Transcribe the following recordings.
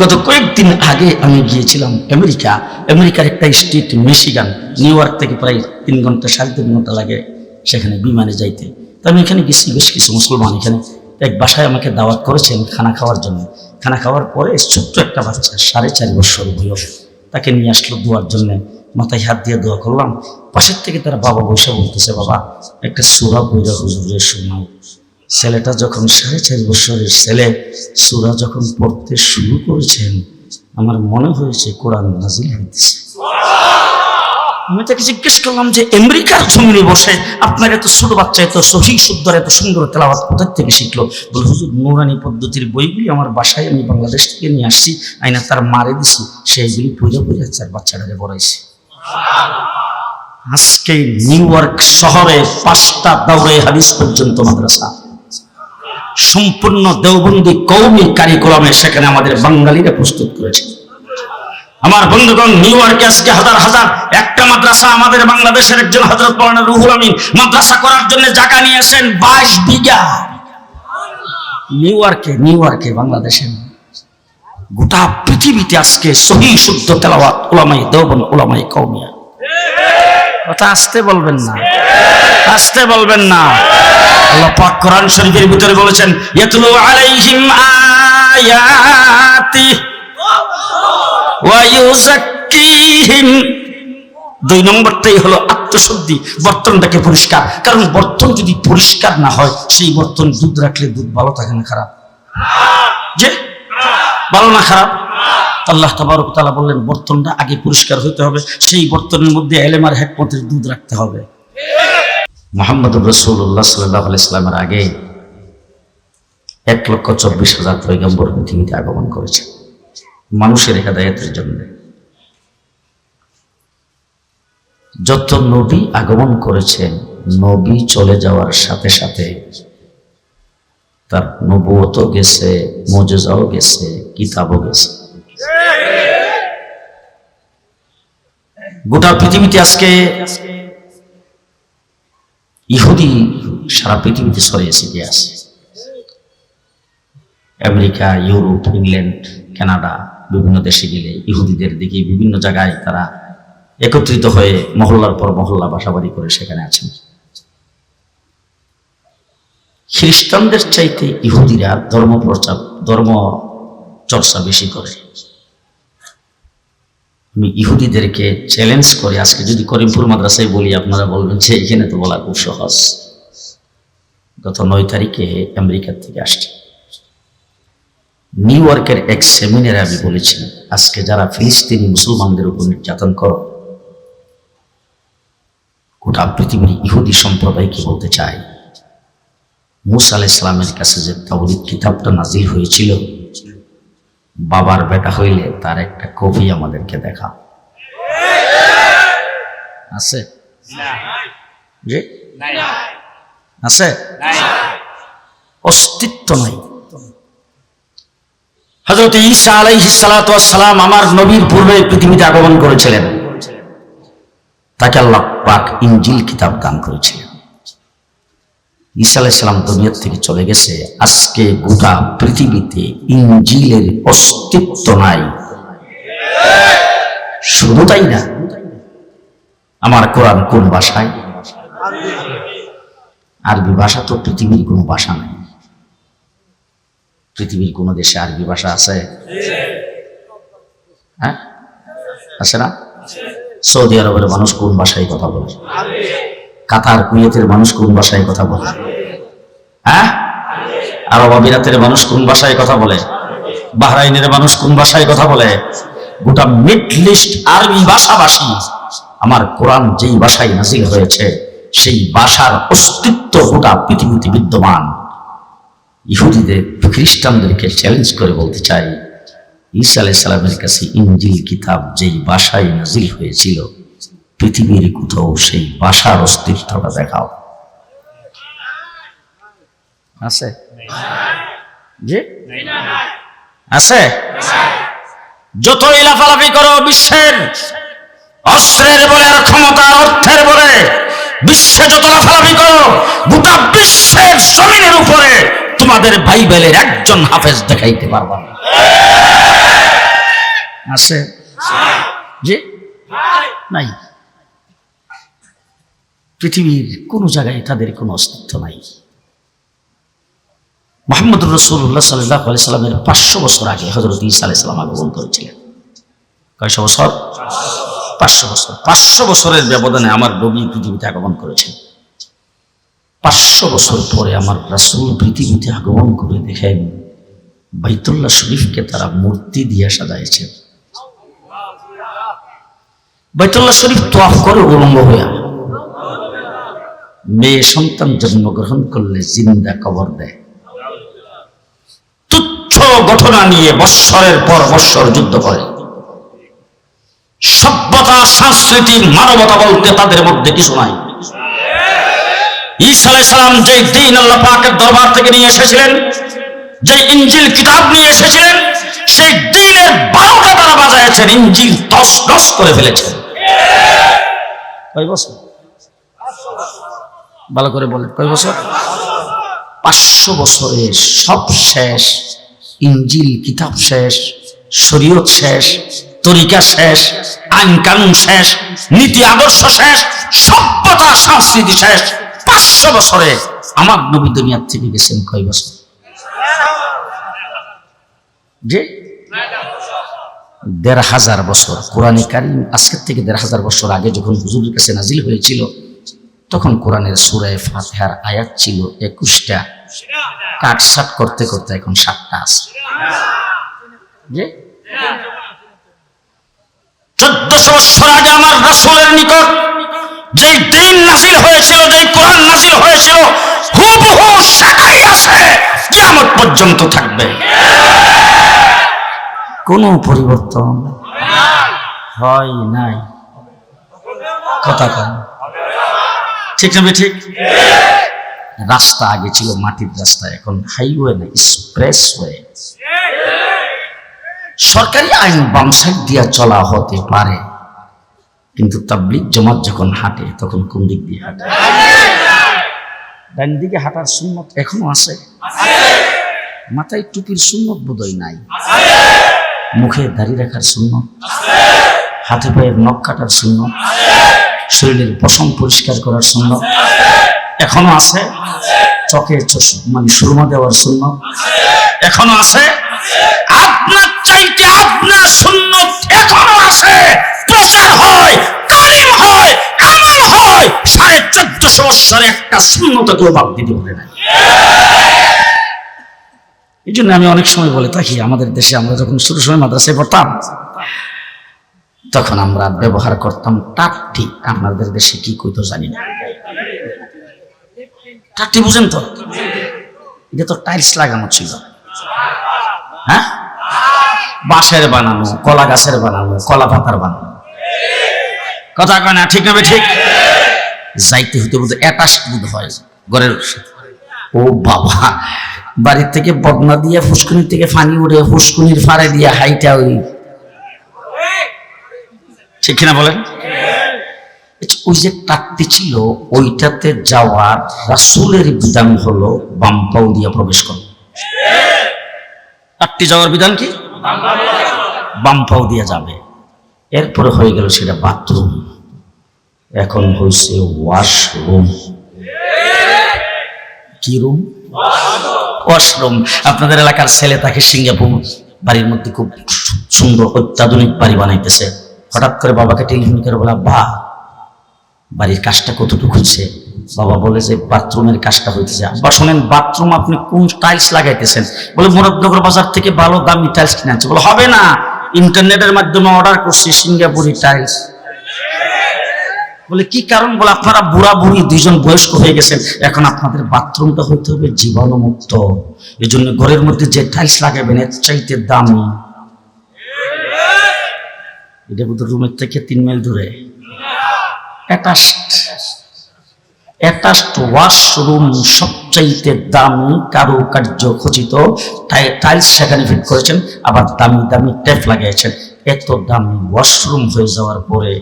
গত কয়েকদিন আগে আমি গিয়েছিলাম আমেরিকা। আমেরিকার একটা স্টেট মিশিগান, নিউ ইয়র্ক থেকে প্রায় তিন ঘণ্টা, সাড়ে তিন ঘণ্টা লাগে সেখানে বিমানে যাইতে। তো আমি এখানে গেছি, বেশ কিছু মুসলমান এখানে এক বাসায় আমাকে দাওয়াত করেছেন খানা খাওয়ার জন্য। খানা খাওয়ার পরে ছোট্ট একটা বাচ্চা, সাড়ে চার বছর বয়স, তাকে নিয়ে আসলো দোয়ার জন্য। মাথায় হাত দিয়ে দোয়া করলাম। পাশের থেকে তারা বাবা বসে বলতেছে, বাবা, একটা সুরা বইরা হুজুরের শোনাও ছেলেটা যখন সাড়ে চার বছরের ছেলে, সুরা যখন পড়তে শুরু করেছেন, আমার মনে হয়েছে কোরআন নাজিল হইতেছে। আমি তাকে জিজ্ঞেস করলাম যে, আমেরিকার জমিনে বসে আপনার এত ছোট বাচ্চা, এত সহি শুদ্ধর এত সুন্দর তেলাওয়াত কোথা থেকে শিখলো? বলে, হুজুর, নুরানি পদ্ধতির বইগুলি আমার বাসায় আমি বাংলাদেশ থেকে নিয়ে আসছি। আইনা তার মারে দিছি সেইগুলি পড়ে পড়ে চার বাচ্চাটাকে বড়াইছি আজকে নিউ ইয়র্ক শহরে পাঁচটা দৌড়ে হাদিস পর্যন্ত মাদ্রাসা। সম্পূর্ণ দেওবন্দি কৌমি কারিকুলামে সেখানে আমাদের বাঙালিরা প্রস্তুত করেছে। আমার বন্ধুগণ, নিউ ইয়র্কে আজকে হাজার হাজার, একটা মাদ্রাসা আমাদের বাংলাদেশের একজন হজরত মৌলানা রুহুল আমিন মাদ্রাসা করার জন্য জায়গা নিয়েছেন বাইশ বিঘা। নিউ ইয়র্কে নিউ ইয়র্কে বাংলাদেশে। গোটা পৃথিবীতে আজকে সহি শুদ্ধ তেলাওয়াত ওলামাই দেওবন ওলামাই কৌমিয়া কথা আসতে বলবেন না। আসতে বলবেন না। আল্লাহ পাক কোরআন শরীফের ভিতরে বলেছেন, ইয়াতলু আলাইহিম আয়াতি ওয়া ইউযাক্কিহিম। দুই নম্বরটাই হলো আত্মশুদ্ধি, বর্তনটাকে পরিষ্কার। কারণ বর্তন যদি পরিষ্কার না হয়, সেই বর্তন দুধ রাখলে দুধ ভালো থাকে না খারাপ? যে? ভালো না খারাপ? আল্লাহ তাবারক তালা বললেন, বর্তনটা আগে পরিষ্কার হতে হবে, সেই বর্তনের মধ্যে এলেমার হেকমতের দুধ রাখতে হবে। মোহাম্মদ রসুল্লাহ সাল্লাহ ইসলামের আগে এক লক্ষ চব্বিশ হাজার পৈগম্বর পৃথিবীতে আগমন করেছে। মানুষের হেদায়তের জন্য। যত নবী আগমন করেছেন নবী চলে যাওয়ার সাথে সাথে তার নবুয়ত গেছে, মজেজাও গেছে, কিতাবও গেছে। গোটা পৃথিবীতে আজকে ইহুদি সারা পৃথিবীতে ছড়িয়ে ছিটিয়ে আছে। আমেরিকা, ইউরোপ, ইংল্যান্ড, কানাডা, বিভিন্ন দেশে গেলে ইহুদিদের দিকে বিভিন্ন জায়গায় তারা একত্রিত হয়ে মহল্লার পর মহল্লা বাসাবাড়ি করে সেখানে আছেন। খ্রিস্টানদের চাইতে ইহুদিরা ধর্ম প্রচার ধর্ম চর্চা বেশি করে। আমি ইহুদিদেরকে চ্যালেঞ্জ করে। আজকে যদি করিমপুর মাদ্রাসায় বলি, আপনারা বলবেন যে, এখানে তো বলা খুব সহজ। গত নয় তারিখে আমেরিকার থেকে আসছে। নিউ ইয়র্কের এক সেমিনারে আমি বলেছি আজকে যারা ফিলিস্তিনি মুসলমানদের উপর নির্যাতন করো, গোটা পৃথিবীর ইহুদি সম্প্রদায়কে বলতে চাই, মুসা আলাহ ইসলামের কাছে যে তাওরিদ কিতাবটা নাজিল হয়েছিল বাবার বেটা হইলে তার একটা কপি আমাদেরকে দেখা। আছে? আছে? অস্তিত্ব নাই। হজরত ঈসা আলাইহিস সালাম আমার নবীর পূর্বে পৃথিবীতে আগমন করেছিলেন। তাকে আল্লাহ পাক ইঞ্জিল কিতাব দান করেছিলেন। ঈসা আলাইসালাম দুনিয়ার থেকে চলে গেছে। আজকে গোটা পৃথিবীতে ইঞ্জিলের অস্তিত্ব নাই। শুধু তাই না, আমার কোরআন কোন ভাষায়? আরবি ভাষা তো পৃথিবীর কোনো ভাষা নাই। পৃথিবীর কোনো দেশে আরবি ভাষা আছে? হ্যাঁ? আছে না? সৌদি আরবের মানুষ কোন ভাষায় কথা বলে? কাতার, কুয়েতের মানুষ কোন ভাষায় কথা বলে? হ্যাঁ? আরব আমিরাতের মানুষ কোন ভাষায় কথা বলে? বাহরাইনের মানুষ কোন ভাষায় কথা বলে? গোটা মিডল ইস্ট আরবি ভাষাভাষী। আমার কোরআন যেই ভাষায় নাজিল হয়েছে, সেই ভাষার অস্তিত্ব গোটা পৃথিবীতে বিদ্যমান। ইহুদিদের, খ্রিস্টানদেরকে চ্যালেঞ্জ করে বলতে চাই, ঈসা আলাই সালামের কাছে ইঞ্জিল কিতাব যেই ভাষায় নাজিল হয়েছিল পৃথিবীর কোথাও সেই বাসার অস্তিত্বটা দেখাও। আছে? জি? আছে? যতই লাফালাফি করো বিশ্বের অস্ত্রের বলে আর ক্ষমতার অর্থের বলে, বিশ্বে যত লাফালাফি করো, গোটা বিশ্বের জমিনের উপরে তোমাদের বাইবেলের একজন হাফেজ দেখাইতে পারবা না। আছে? যে নাই। পৃথিবীর কোনো জায়গায় তাদের কোনো অস্তিত্ব নাই। মোহাম্মদ রসুল্লাহ সাল্লাহ আলি সাল্লামের পাঁচশো বছর আগে হজরত ইসা আলাই সাল্লাম আগমন করেছিলেন। কয়শো বছর? পাঁচশো বছর। পাঁচশো বছরের ব্যবধানে আমার নবী পৃথিবীতে আগমন করেছেন। পাঁচশো বছর পরে আমার রাসুল পৃথিবীতে আগমন করে দেখেন বাইতুল্লাহ শরীফকে তারা মূর্তি দিয়ে সাজাইছে। বাইতুল্লাহ শরীফ তোয়াফ করে উলঙ্গ হইয়া মেয়ে সন্তান জন্মগ্রহণ করলে জিন্দা কবর দেয়। তুচ্ছ ঘটনা নিয়ে বৎসরের পর বৎসর যুদ্ধ করে। সভ্যতা, সংস্কৃতি, মানবতা বলতে তাদের মধ্যে কিছু নাই। ঈসা যে দিন আল্লাহ পাকের দরবার থেকে নিয়ে এসেছিলেন যে ইঞ্জিল কিতাব নিয়ে এসেছিলেন, সেই দিনের বারোটা তারা বাজাইছেন ইঞ্জিল দশ দশ করে ফেলেছেন। ভালো করে বলেন, কয় বছর? পাঁচশো বছরে সব শেষ ইঞ্জিল কিতাব শেষ, শরীয়ত শেষ, তরিকা শেষ, আইন কানুন শেষ, নীতি আদর্শ শেষ, সভ্যতা, সংস্কৃতি শেষ। পাঁচশো বছরে আমার নবী দুনিয়ার থেকে গেছেন কয় বছর? যে দেড় হাজার বছর। কোরআনে কারিম আজকের থেকে দেড় হাজার বছর আগে যখন হুজুরের কাছে নাজিল হয়েছিল তখন কোরআনের সুরায় ফাতিহার আয়াত ছিল একুশটা। কাটসাট করতে করতে এখন সাতটা আছে। যে চোদ্দশো বছর আগে আমার রাসূলের নিকট যেই দিন নাজিল হয়েছিল, যেই কোরআন নাজিল হয়েছিল, হুবহু সেটাই আছে, কিয়ামত পর্যন্ত থাকবে। কোনো পরিবর্তন হয় নাই। কথা কম ঠিক না ঠিক রাস্তা আগে ছিল মাটির রাস্তা, এখন হাইওয়ে না এক্সপ্রেসওয়ে সরকারি আইন বাম সাইড দিয়া চলা হতে পারে, কিন্তু তাবলিক জমাত যখন হাঁটে, তখন কোন দিক দিয়ে হাঁটে? ডান দিকে হাঁটার সুন্নত এখনও আছে। মাথায় টুপির সুন্নত বোধহয় নাই। মুখে দাড়ি রাখার সুন্নত। হাতে পায়ের নখ কাটার সুন্নত। শরীরের পশম পরিষ্কার করার সুন্নত এখনও আছে। চকে মানে সুরমা দেওয়ার সুন্নত এখনও আছে। আপনার চাইতে আপনার সুন্নত এখনও আছে। প্রচার হয় তালিম হয় আমল হয়। সাড়ে চোদ্দশো বৎসরে একটা সুন্নত কেউ বাদ দিতে পারে না। এই জন্য আমি অনেক সময় বলে থাকি, আমাদের দেশে আমরা যখন শুরু সময় মাদ্রাসায় পড়তাম তখন আমরা ব্যবহার করতাম টাটটি। আপনাদের দেশে কি কইতো জানি না। টাটটি বুঝেন তো? এটা তো টাইলস লাগানো ছিল। হ্যাঁ? বাঁশের বানানো, কলা গাছের বানানো, কলা পাতার বানানো। কথা কয় না, ঠিক হবে ঠিক? যাইতে হতে বলতে অ্যাটাচ বোধ হয় ঘরের ও বাবা, বাড়ির থেকে বদনা দিয়ে ফুসকুনির থেকে ফানি উড়ে ফুসকুনির ফাড়ে দিয়ে হাইটা ওই ঠিক কিনা বলেন? ওই যে টাকটি ছিল, ওইটাতে যাওয়ার রাসুলের বিধান হলো বাম পাও দিয়ে প্রবেশ করো। টাকটি যাওয়ার বিধান কি? বাম পাও দিয়ে যাবে। এরপরে হয়ে গেল সেটা বাথরুম। এখন হয়েছে ওয়াশরুম। কি রুম? ওয়াশরুম। আপনাদের এলাকার ছেলে তাকে সিঙ্গাপুর বাড়ির মধ্যে খুব সুন্দর অত্যাধুনিক বাড়ি বানাইতেছে। হঠাৎ করে বাবাকে টেলিফোন করে বলা বা, বাড়ির কাজটা কতটুকু হচ্ছে? বাবা বলে যে, বাথরুমের কাজটা হইতেছে। আব্বা শোনেন, বাথরুম আপনি কোন টাইলস লাগাইতেছেন? বলে মুরাদনগর বাজার থেকে ভালো দামি টাইলস কিনে আনছে। বলে, হবে না, ইন্টারনেটের মাধ্যমে অর্ডার করছি সিঙ্গাপুরি টাইলস বলে, কি কারণ? বলে, আপনারা বুড়া বুড়ি দুইজন বয়স্ক হয়ে গেছেন, এখন আপনাদের বাথরুমটা হইতে হবে জীবাণুমুক্ত। এই জন্য ঘরের মধ্যে যে টাইলস লাগাবেন, এর চাইতে দামি। এটা বোধ রুমের থেকে তিন মাইল দূরে। অ্যাটাচড অ্যাটাচড ওয়াশরুম সবচাইতে দামি কারুকার্য খচিত। টাইলস সেখানে ফিট করেছেন আবার দামি দামি ট্যাপ লাগিয়েছেন। এত দামি ওয়াশরুম হয়ে যাওয়ার পরে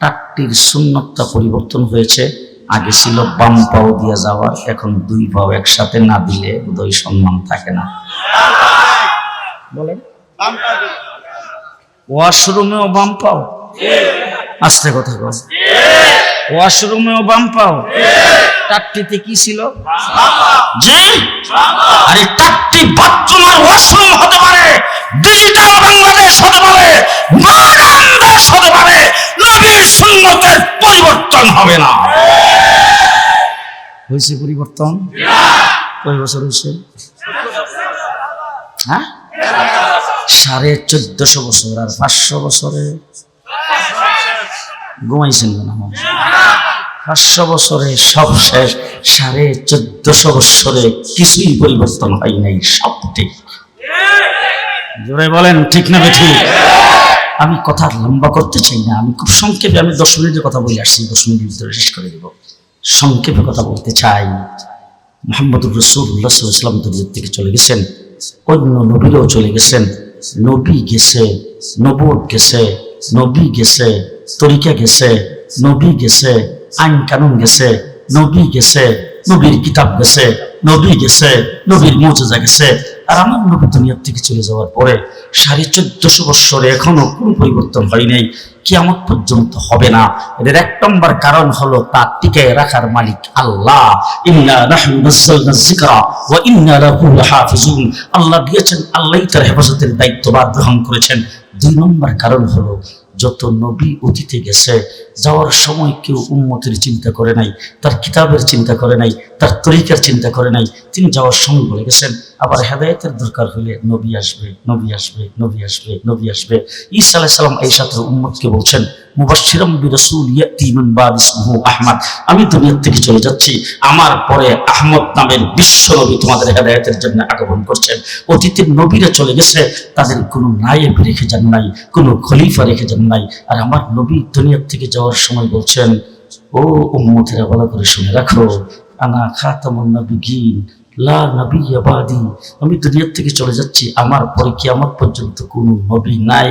টাকটির শূন্যতা পরিবর্তন হয়েছে। আগে ছিল বাম পাও দিয়ে যাওয়ার এখন দুই পাও একসাথে না দিলে বোধহয় সম্মান থাকে না। বলেন। ওয়াশরুমেও বাম পাও? আস্তে কথা কও। ওয়াশরুমেও বাম পাও? টাট্টিতে কি ছিল? জি? আরে টাট্টি বাথরুম আর ওয়াশরুম হতে পারে, ডিজিটাল বাংলাদেশ হতে পারে মডার্ন দেশ হতে পারে, নবীর সুন্নতের পরিবর্তন হবে না। হয়েছে পরিবর্তন? কয় বছর হয়েছে? হ্যাঁ? সাড়ে চোদ্দশো বছর আর পাঁচশো বছরে ঘুমাইছেন না পাঁচশো বছরে সব শেষ, সাড়ে চোদ্দশো বছরে কিছুই পরিবর্তন হয় নাই, সব ঠিক। জোরে বলেন, ঠিক না ঠিক আমি কথা লম্বা করতে চাই না, আমি খুব সংক্ষেপে, আমি দশ মিনিটের কথা বলে আসছি, দশ মিনিটের ভিতরে শেষ করে দেব। সংক্ষেপে কথা বলতে চাই, মোহাম্মদুর রসুল্লাহ ইসলাম দুনিয়ার থেকে চলে গেছেন, অন্য নবীরাও চলে গেছেন। নবী গেছে নবদ গেছে, নবী গেছে, তরিকা গেছে, নবী গেছে, আইন কানুন গেছে, নবী গেছে, নবীর কিতাব গেছে, নবী গেছে, নবীর মজেজা গেছে আর আমার নবী দুনিয়ার থেকে চলে যাওয়ার পরে সাড়ে চোদ্দশো বৎসরে এখনও কোনো পরিবর্তন হয় নাই। কিয়ামত পর্যন্ত হবে না। এদের এক নম্বর কারণ হলো তা টিকে রাখার মালিক আল্লাহ। আল্লাহ দিয়েছেন, আল্লাহ তার হেফাজতের দায়িত্ব বা গ্রহণ করেছেন। দুই নম্বর কারণ হলো যত নবী অতীতে গেছে, যাওয়ার সময় কেউ উন্মতির চিন্তা করে নাই, তার কিতাবের চিন্তা করে নাই, তার তরিকার চিন্তা করে নাই, তিনি যাওয়ার সময় বলে গেছেন, আবার হেদায়তের দরকার হলে নবী আসবে নবী আসবে নবী আসবে নবী আসবে। ঈসা আলাহিসাল্লাম এই সাথে উম্মতকে বলছেন মুবাশশিরাম বিরাসূল ইয়াতি মিন বাদ আহমদ। আমি দুনিয়ার থেকে চলে যাচ্ছি। আমার পরে আহমদ নামের বিশ্ব নবী তোমাদের হেদায়তের জন্য আগমন করছেন। অতীতের নবীরা চলে গেছে, তাদের কোনো নায়েব রেখে যান নাই, কোনো খলিফা রেখে যান নাই। আর আমার নবী দুনিয়ার থেকে যাওয়ার সময় বলছেন, ও উম্মতেরা, ভালো করে শুনে রাখো। আনা খাতামুন নবিগিন, লা নবী আবাদি আমি দুনিয়ার থেকে চলে যাচ্ছি। আমার পরে কি আমার পর্যন্ত কোনো নবী নাই।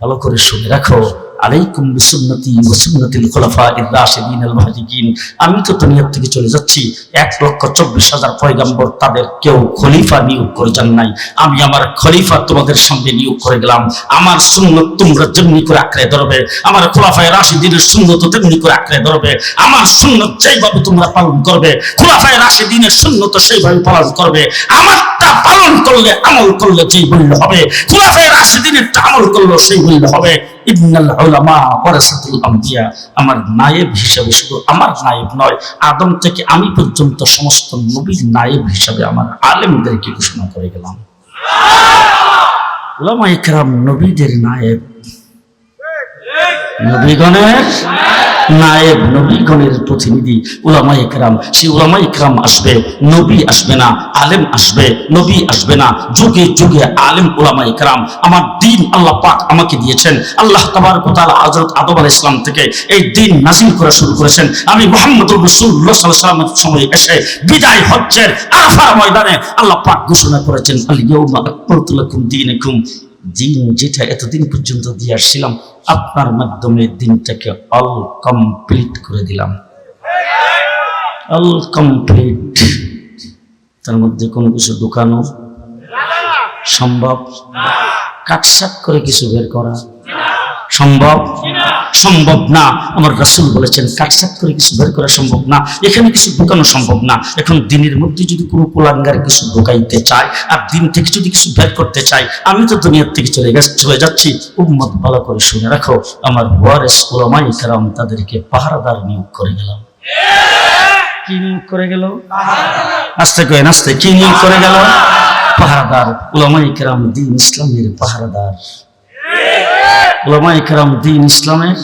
ভালো করে শুনে রাখো। আলাইকুম বিসুন্নতি ওয়া সুন্নাতিল খুলাফাইর রাশিদিন আল মাহদিকিন আমি তো দুনিয়ার থেকে চলে যাচ্ছি। এক লক্ষ চব্বিশ হাজার পয়গাম্বর তাদের কেউ খলিফা নিয়োগ করে নাই। আমি আমার খলিফা তোমাদের সামনে নিয়োগ করে গেলাম। আমার সুন্নত তোমরা যেমনি করে আঁকড়ে ধরবে। আমার খোলাফায় রাশিদিনের সুন্নত তেমনি করে আঁকড়ে ধরবে। আমার সুন্নত যেইভাবে তোমরা পালন করবে, খোলাফায় রাশিদিনের সুন্নত সেইভাবে পালন করবে। আমারটা পালন করলে আমল করলে যেই মূল্য হবে, খোলাফায় রাশিদিনের আমল করলে সেই মূল্য হবে। ইবনাল উলামা ওয়ারাসাতুল আম্বিয়া। আমার নায়েব হিসাবে শুধু আমার নায়েব নয় আদম থেকে আমি পর্যন্ত সমস্ত নবীর নায়েব হিসাবে আমার আলেমদেরকে ঘোষণা করে গেলাম। উলামা ইকরাম নবীদের নায়েব। নবীগণের নায়েব নবীগণের প্রতিনিধি, উলামা ইকরাম সেই উলামা ইকরাম আসবে, নবী আসবে না, আলেম আসবে, নবী আসবে না। যুগে যুগে আলেম উলামা ইকরাম আমার দিন আল্লাহ পাক আমাকে দিয়েছেন। আল্লাহ তাবারক ওয়া তাআলা হযরত আদম আলাইহিস সালাম থেকে এই দিন নাযিল করা শুরু করেছেন। আমি সাল্লাল্লাহু আলাইহি ওয়াসাল্লামের সময় এসে বিদায় হজ্জের আরাফার ময়দানে আল্লাহ পাক ঘোষণা করেছেন আল ইয়াউমা আকমালতু লাকুম দীনাকুম। দিন যেটা এতদিন পর্যন্ত দিয়ে আসছিলাম, আপনার মাধ্যমে দিনটাকে অল কমপ্লিট করে দিলাম। অল কমপ্লিট তার মধ্যে কোনো কিছু ঢুকানো সম্ভব? কাটসাট করে কিছু বের করা সম্ভব? সম্ভব না। আমার রাসূল বলেছেন কাটসাট করে কিছু বের করা সম্ভব না। এখানে কিছু ঢুকানো সম্ভব না। এখন দিনের মধ্যে যদি কোনো কোলাঙ্গার কিছু ঢুকাইতে চায় আর দিন থেকে যদি কিছু বের করতে চাই আমি তো দুনিয়ার থেকে চলে গেছে, চলে যাচ্ছি। উম্মত ভালো করে শুনে রাখো, আমার ওয়ারেস ওলামাই কারাম তাদেরকে পাহারাদার নিয়োগ করে গেলাম। কি নিয়োগ করে গেল? আস্তে কয়ে নাস্তে, কি নিয়োগ করে গেল? পাহারাদার ওলামাই কেরাম দিন ইসলামের পাহারাদার। দিন ইসলামের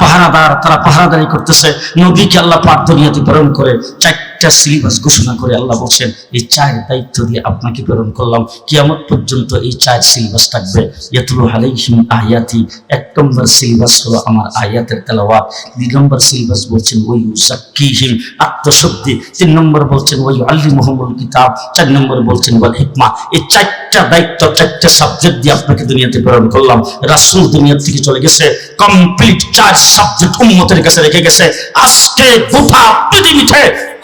পাহারাদার তারা পাহারাদারি করতেছে। নদীকে আল্লাহ পাক দুনিয়াতে প্রেরণ করে। চারটা সিলেবাস ঘোষণা করে আল্লাহ বলছেন, এই চার দায়িত্ব দিয়ে আপনাকে প্রেরণ করলাম। কিয়ামত পর্যন্ত এই চার সিলেবাস থাকবে। ইয়াতুলু আলাইহিম আয়াতি, এক নম্বর সিলেবাস হলো আমার আয়াতের তেলাওয়াত। দুই নম্বর সিলেবাস বলছেন ওই জাক্কিহিম আত্মশুদ্ধি তিন নম্বর বলছেন ওই আল্লিমুহুমুল কিতাব। চার নম্বর বলছেন, ওয়াল হিকমা। এই চারটা দায়িত্ব, চারটা সাবজেক্ট দিয়ে আপনাকে দুনিয়াতে প্রেরণ করলাম। রাসূল দুনিয়া থেকে চলে গেছে কমপ্লিট চার সাবজেক্ট উম্মতের কাছে রেখে গেছে। আজকে গোটা পৃথিবীতে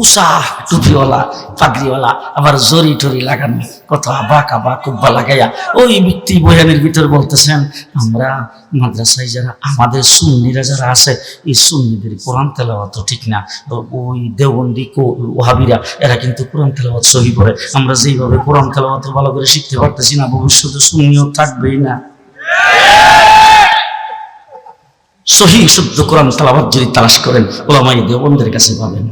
উষা টুপিওয়ালা, পাগড়িওয়ালা, আবার জরি টরি লাগানো কত আবাক আবাক কুব্বা লাগাইয়া ওই ব্যক্তি বয়ানের ভিতর বলতেছেন, আমরা মাদ্রাসায় যারা, আমাদের সুন্নিরা যারা আছে, এই সুন্নিদের কোরআন তেলাওয়াত ঠিক না। ওই দেওবন্দি ওহাবিরা, এরা কিন্তু কোরআন তেলাওয়াত সহি করে আমরা যেইভাবে কোরআন তেলাওয়াত ভালো করে শিখতে পারতেছি না, ভবিষ্যতে সুন্নিও থাকবেই না। সহি, শুদ্ধ কোরআন তালাবাদ যদি তালাশ করেন ওলামাই দেবন্দের কাছে পাবেন।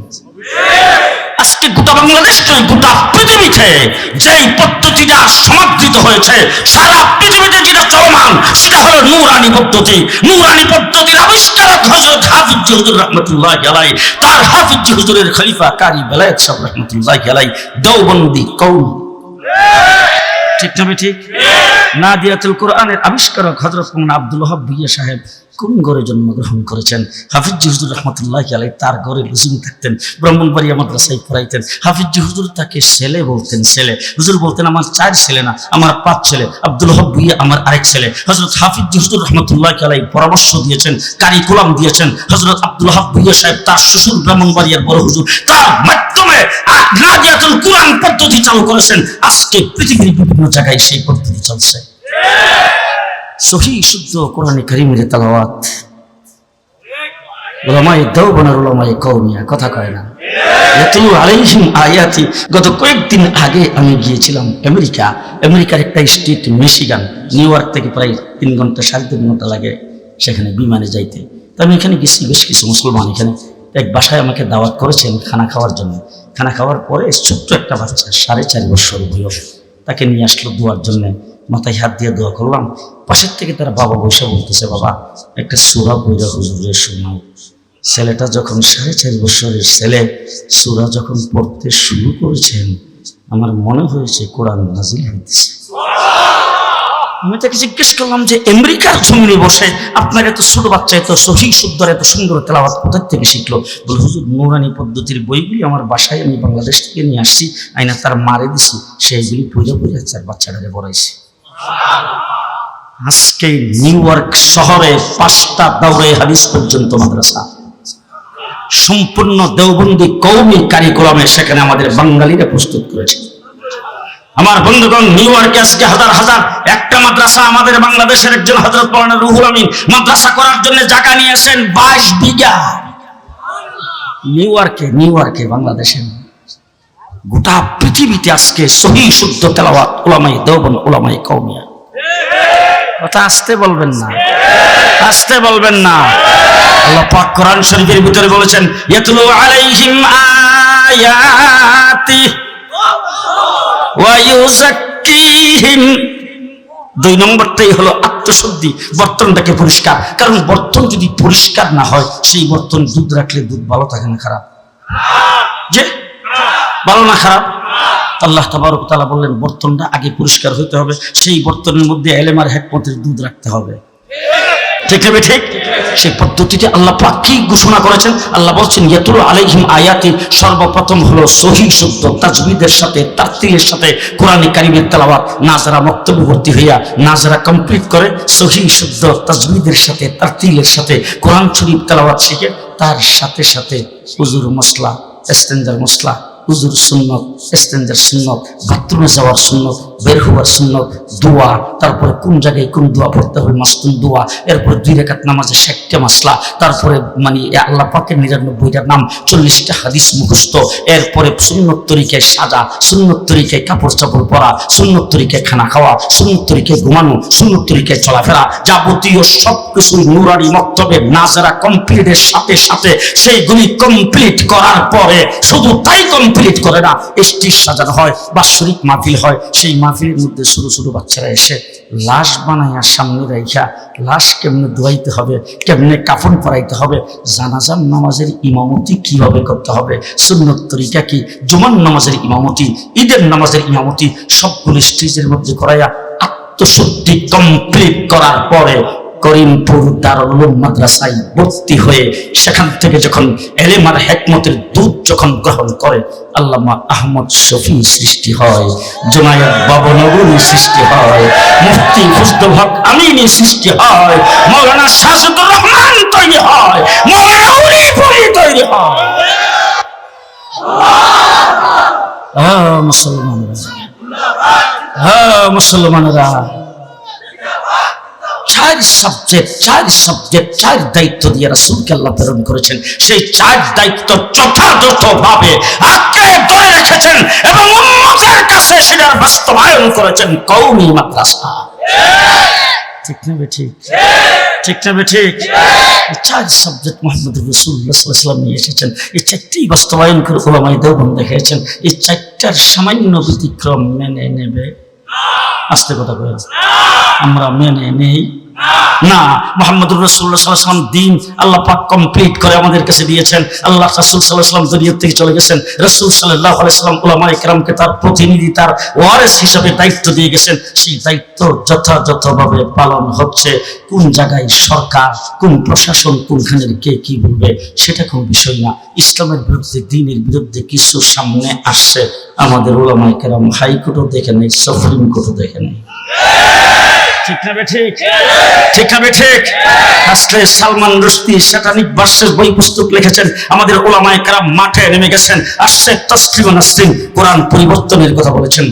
আজকে গোটা বাংলাদেশ নয় গোটা পৃথিবীতে যেই পদ্ধতিটা সমাদৃত হয়েছে সারা পৃথিবীতে যেটা চলমান সেটা হলো নূরানি পদ্ধতি। নূরানি পদ্ধতির আবিষ্কারক হজরত হাফিজ হুজুর রহমতুল্লাহ গেলাই তার হাফিজ হুজুরের খলিফা কারি বেলায়েত সাহেব রহমতুল্লাহ গেলাই দেওবন্দি কৌল ঠিক না ঠিক? না দিয়াতুল কোরআনের আবিষ্কারক হজরত আব্দুল ওহাব ভুইয়া সাহেব। কোন ঘরে জন্মগ্রহণ করেছেন? হাফিজ হুজুর রহমতুল্লাহ আলাই তার ঘরে লুজুম থাকতেন, ব্রাহ্মণবাড়িয়া মাদ্রাসায় পড়াইতেন। হাফিজ হুজুর তাকে ছেলে বলতেন, ছেলে। হুজুর বলতেন, আমার চার ছেলে না, আমার পাঁচ ছেলে। আব্দুল ওহাব ভুইয়া আমার আরেক ছেলে। হজরত হাফিজ হুজুর রহমতুল্লাহ আলাই পরামর্শ দিয়েছেন, কারিকুলাম দিয়েছেন। হজরত আব্দুল ওহাব ভুইয়া সাহেব তার শ্বশুর ব্রাহ্মণবাড়িয়ার বড় হুজুর, তার মাধ্যমে নাজিয়াতুল কোরআন পদ্ধতি চালু করেছেন। আজকে পৃথিবীর বিভিন্ন জায়গায় সেই পদ্ধতি চলছে। সহি শুদ্ধ কোরআনে কারিমের তালাওয়াত। কৌমিয়া কথা কয় না। আলাইহিম আয়াতি, গত কয়েকদিন আগে আমি গিয়েছিলাম আমেরিকা। আমেরিকার একটা স্টেট মিশিগান, নিউ ইয়র্ক থেকে প্রায় তিন ঘণ্টা, সাড়ে তিন ঘণ্টা লাগে সেখানে বিমানে যাইতে। তো আমি এখানে গেছি, বেশ কিছু মুসলমান এখানে। এক বাসায় আমাকে দাওয়াত করেছেন খানা খাওয়ার জন্য। খানা খাওয়ার পরে ছোট্ট একটা বাচ্চা, সাড়ে চার বছর বয়স, তাকে নিয়ে আসলো দোয়ার জন্য। মাথায় হাত দিয়ে দোয়া করলাম পাশের থেকে তার বাবা বসে বলতেছে, বাবা, একটা সুরা বইরা হুজুরের শোনাও ছেলেটা যখন সাড়ে চার বছরের ছেলে, সুরা যখন পড়তে শুরু করেছেন, আমার মনে হয়েছে কোরআন নাজিল হইতেছে। আমি তাকে জিজ্ঞেস করলাম যে, আমেরিকার জমিনে বসে আপনার এত ছোট বাচ্চা, এত সহি শুদ্ধ এত সুন্দর তেলাওয়াত কোথার থেকে শিখলো? বলে, হুজুর, নুরানি পদ্ধতির বইগুলি আমার বাসায় আমি বাংলাদেশ থেকে নিয়ে আসছি আইনা তার মারে দিছি, সেইগুলি পড়ে পড়ে তার বাচ্চাটাকে পড়াইছি। আজকে নিউ ইয়র্ক শহরে পাঁচটা দাউরে হাদিস পর্যন্ত মাদ্রাসা। সম্পূর্ণ দেওবন্দি কৌমি কারিকুলামে সেখানে আমাদের বাঙালিরা প্রস্তুত করেছে। আমার বন্ধুগণ, নিউ ইয়র্কে আজকে হাজার হাজার, একটা মাদ্রাসা আমাদের বাংলাদেশের একজন হজরত মৌলানা রুহুল আমিন মাদ্রাসা করার জন্য জায়গা নিয়েছেন বাইশ বিঘা। নিউ ইয়র্কে নিউ ইয়র্কে বাংলাদেশে গোটা পৃথিবীতে আজকে সহি, শুদ্ধ তেলাওয়াত ওলামাই দেওবন ওলামাই কৌমিয়া কথা আসতে বলবেন না। আসতে বলবেন না। আল্লাহ পাক কোরআন শরীফের ভিতরে বলেছেন, ইয়াতলু আলাইহিম আয়াতি ওয়া ইউযাক্কিহিম। দুই নম্বরটাই হলো আত্মশুদ্ধি, বর্তনটাকে পরিষ্কার। কারণ বর্তন যদি পরিষ্কার না হয়, সেই বর্তন দুধ রাখলে দুধ ভালো থাকে না খারাপ? যে? ভালো না খারাপ? আল্লাহ তাবারক তালা বললেন, বর্তনটা আগে পরিষ্কার হতে হবে, সেই বর্তনের মধ্যে এলেমার হেকমতের দুধ রাখতে হবে। ঠিক হবে ঠিক? সেই পদ্ধতিতে আল্লাহ পাক ঘোষণা করেছেন? আল্লাহ বলছেন, ইয়াতুল আলাইহিম আয়াতি, সর্বপ্রথম হলো সহি, শুদ্ধ, তাজবিদের সাথে তারতিলের সাথে কোরআনে কারিমের তেলাওয়াত, নাজারা বক্তব্যবর্তী হইয়া নাজারা কমপ্লিট করে সহি, শুদ্ধ, তাজবিদের সাথে তারতিলের সাথে, কোরআন শরীফ তেলাওয়াত শিখে, তার সাথে সাথে হুজুর মশলা এস্তেঞ্জার মশলা হুজুর সুন্নত এস্তেঞ্জার সুন্নত, বাথরুমে যাওয়ার সুন্নত, বের হওয়ার সুন্নত, দোয়া, তারপরে কোন জায়গায় কোন দোয়া পড়তে হবে মাস্তুন দোয়া, এরপরে দুই রেখাত নামাজে ষাটটা মাসলা, তারপরে মানে আল্লাহ পাকের নিরানব্বইটার নাম, চল্লিশটা হাদিস মুখস্থ, এরপরে সুন্নত তরিকায় সাজা, সুন্নত তরিকায় কাপড় চাপড় পরা, সুন্নত তরিকায় খানা খাওয়া, সুন্নত তরিকায় ঘুমানো, সুন্নত তরিকায় চলাফেরা, যাবতীয় সব কিছু নুরানি মক্তবে নাজারা কমপ্লিটের সাথে সাথে সেইগুলি কমপ্লিট করার পরে শুধু তাই কমপ্লিট করে না স্টেজ সাজানো হয়, বাৎসরিক মাহফিল হয়। সেই মাহফিলের মধ্যে ছোট ছোট বাচ্চারা এসে লাশ বানাইয়া সামনে রাইখা, লাশ কেমনে ধোয়াইতে হবে, কেমনে কাফন পরাইতে হবে, জানাজার নামাজের ইমামতি কীভাবে করতে হবে, সুন্নত তরিকা কি জুমান নামাজের ইমামতি, ঈদের নামাজের ইমামতি, সবগুলি স্টেজের মধ্যে করাইয়া আত্মশুদ্ধি কমপ্লিট করার পরে করিমপুর দারুল মাদ্রাসায় ভর্তি হয়ে সেখান থেকে যখন এলেমার হেকমতের দুধ যখন গ্রহণ করে, আল্লামা আহমদ শফি সৃষ্টি হয় জুনায়দ বাবনগরী সৃষ্টি হয়, মুফতি ফজলুল হক আমিনী সৃষ্টি হয়, মৌলানা শাসুদুর রহমান তৈরি হয়, মৌলানা উলি পুরি তৈরি হয়। হ্যাঁ মুসলমানরা। হ্যাঁ মুসলমানরা। চার সাবজেক্ট চার সাবজেক্ট চার দায়িত্ব দিয়ে রাসুলকে আল্লাহ প্রেরণ করেছেন। সেই চার দায়িত্ব যথাযথ ভাবে আঁকড়ে ধরে রেখেছেন এবং কাছে সেটার বাস্তবায়ন করেছেন কৌমি মাদ্রাসা। ঠিক চার এসেছেন। আস্তে কথা আমরা মেনে নেই। না, মোহাম্মদুর রসুল্লাহ সাল্লাম দিন আল্লাহ পাক কমপ্লিট করে আমাদের কাছে দিয়েছেন। আল্লাহ রাসুল সাল্লাহ সাল্লাম দুনিয়ার থেকে চলে গেছেন। রসুল সাল্লাহ আলাইসাল্লাম ওলামা ইকরামকে তার প্রতিনিধি, তার ওয়ারেস হিসাবে দায়িত্ব দিয়ে গেছেন। সেই দায়িত্ব যথাযথভাবে পালন হচ্ছে। কোন জায়গায় সরকার, কোন প্রশাসন কোনখানের কে কি বলবে, সেটা কোনো বিষয় না। ইসলামের বিরুদ্ধে, দিনের বিরুদ্ধে কিছু সামনে আসছে। আমাদের ওলামা ইকরাম হাইকোর্টও দেখে নেই, সুপ্রিম কোর্টও দেখে নেই। ঠিক না ঠিক? আজকে সালমান বই পুস্তক লিখেছেন। আমাদের ওলামায়ে মাঠে নেমে গেছেন। নাসরিন কোরআন পরিবর্তনের কথা বলেছেন।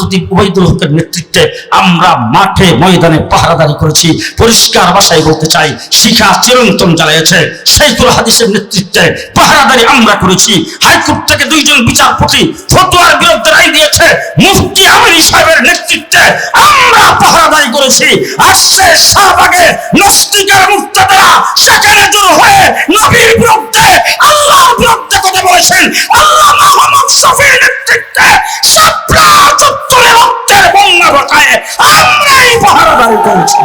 খতিব উবাইদুল হকের নেতৃত্বে আমরা মাঠে ময়দানে পাহারাদারি করেছি। পরিষ্কার ভাষায় বলতে চাই, শিখা চিরন্তন জ্বালিয়েছে শাইখুল হাদিসের নেতৃত্বে পাহারাদারি আমরা করেছি। হাইকোর্ট থেকে দুইজন বিচারপতি ফতোয়ার বিরুদ্ধে দিয়েছে মুফতি আমিনী সাহেবের নেতৃত্বে আমরা পাহারাদারি করেছি। আসছে শাহবাগে নাস্তিকের মুক্তাদারা সেখানে জড়ো হয়ে নবীর বিরুদ্ধে আল্লাহর বিরুদ্ধে কথা বলেছেন। আল্লাহ মোহাম্মদ শফির নেতৃত্বে চত্বরে রক্তের বন্যা ঘটায় আমরাই পাহারাদারি করেছি।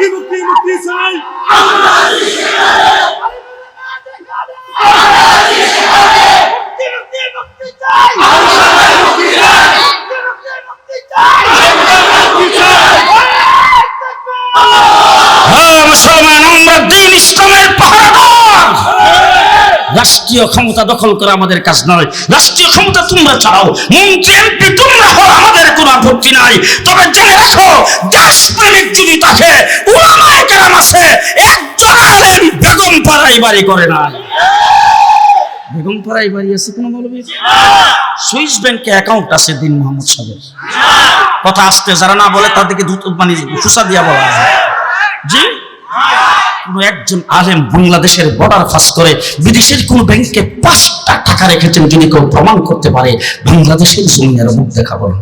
মুক্তি হ্যাঁ রাষ্ট্রীয় ক্ষমতা দখল করা আমাদের কাজ নয়। রাষ্ট্রীয় ক্ষমতা তোমরা চাও মন্ত্রী, এমপি, তোমরা আমাদের আপত্তি নাই। তবে জেনে রাখো দেশপ্রেমিক যদি থাকে কেরাম আছে, একজন আলেম বেগম পাড়াই বাড়ি করে না বেগম পাড়াই বাড়ি আছে কোনো সুইস ব্যাংকে অ্যাকাউন্ট আছে দিন মোহাম্মদ কথা আসতে যারা না বলে তাদেরকে দ্রুত মানে সুসা দিয়া বলা জি? কোন একজন আলেম বাংলাদেশের বর্ডার ফাঁস করে বিদেশের কোন ব্যাংকে পাঁচটা টাকা রেখেছেন যদি কেউ প্রমাণ করতে পারে, বাংলাদেশের জমিনের মুখ দেখাবো না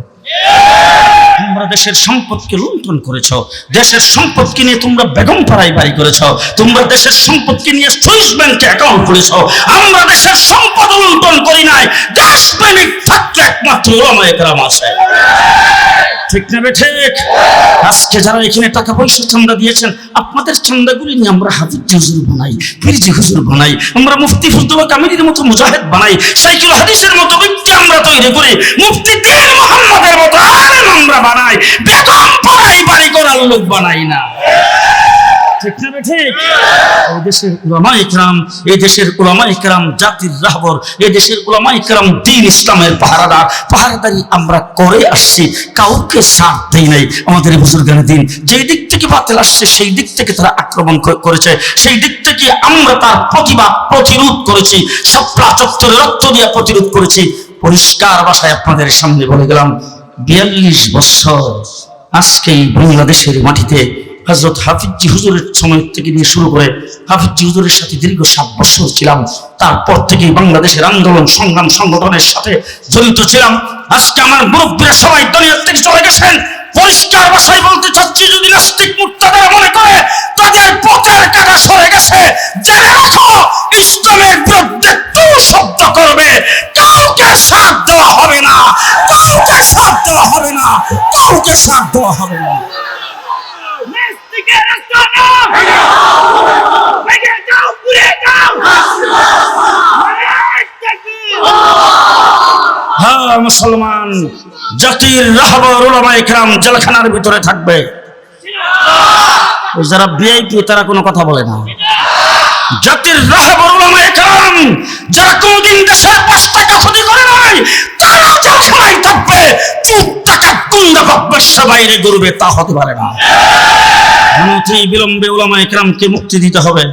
তোমরা দেশের সম্পদকে লুণ্ঠন করেছ, দেশের সম্পদকে নিয়ে তোমরা বেগম পাড়ায় বাড়ি করেছ, তোমরা দেশের সম্পদকে নিয়ে সুইস ব্যাংকে অ্যাকাউন্ট করেছ। আমরা দেশের সম্পদ লুণ্ঠন করি নাই। দেশপ্রেমিক থাকতে একমাত্র ওলামায়ে কেরাম আছে। ঠিক না ঠিক? আজকে যারা এখানে টাকা পয়সা চান্দা দিয়েছেন, আপনাদের চান্দাগুলি নিয়ে আমরা হাফিজ হুজুর বানাই ফিরজি হুজুর বানাই, আমরা মুফতি ফজলুল কামিরের মতো মুজাহিদ বানাই সাইকুল হাদিসের মতো ব্যক্তি আমরা তৈরি করি, মুফতি দিন মোহাম্মদের মতো আলেম আমরা বানাই, বেগম পাড়াই বাড়ি করার লোক বানাই না। ঠিক না ঠিক। এই দেশের উলামা ইকরাম এই দেশের উলামা ইকরাম জাতির রাহবর এই দেশের উলামা ইকরাম দিন ইসলামের পাহারাদার। পাহারাদারি আমরা করে আসছি কাউকে সাথ দেই নাই। আমাদের বুজুর্গান দিন যেই দিক থেকে বাতিল আসছে সেই দিক থেকে তারা আক্রমণ করেছে। সেই দিক থেকে আমরা তার প্রতিবাদ প্রতিরোধ করেছি। সপ্তাহ চত্বরে রক্ত দিয়ে প্রতিরোধ করেছি। পরিষ্কার ভাষায় আপনাদের সামনে বলে গেলাম বিয়াল্লিশ বছর আজকে এই বাংলাদেশের মাটিতে হজরত হাফিজি হুজুরের সময় থেকে নিয়ে শুরু করে হাফিজি হুজুরের সাথে দীর্ঘ সাত বছর ছিলাম। তারপর থেকে বাংলাদেশের আন্দোলন, সংগ্রাম, সংগঠনের সাথে জড়িত ছিলাম। আজকে আমার মুরব্বীরা সবাই দলীয় থেকে চলে গেছেন। পরিষ্কার ভাষায় বলতে চাচ্ছি, যদি নাস্তিক মুক্তাদারা মনে করে, তাদের পথের কাটা সরে গেছে। জেনে রাখো, ইসলামের বিরুদ্ধে তু শব্দ করবে, কাউকে সাথ দেওয়া হবে না, কাউকে সাথ দেওয়া হবে না, কাউকে সাথ দেওয়া হবে না। মুসলমান জাতির রাহবর একরাম জেলখানার ভিতরে থাকবে। যারা ভিআইপি তারা কোনো কথা বলে না। জাতির রাহবর একরাম যারা কোনদিন দেশের পাঁচ টাকা ক্ষতি করে নাই তারা জেলখানায় থাকবে। চুপ টাকা কুন্দা বাইরে ঘুরবে তা হতে পারে না। অনতি বিলম্বে ওলামা একরামকে মুক্তি দিতে হবে।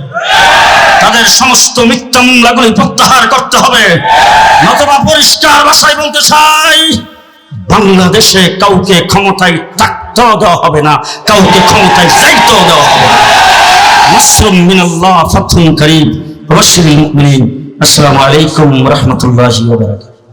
তাদের সমস্ত মিথ্যা মামলাগুলি প্রত্যাহার করতে হবে। নতবা পরিষ্কার ভাষায় বলতে চাই, বাংলাদেশে কাউকে ক্ষমতায় থাকতেও দেওয়া হবে না, কাউকে ক্ষমতায় যাইতেও দেওয়া হবে না। মিনাল্লাহ ফাতহুন করিম ওয়া বাশশিরিল মুমিনিন, আসসালামু আলাইকুম ওয়া রাহমাতুল্লাহি ওয়া বারাকাতুহু।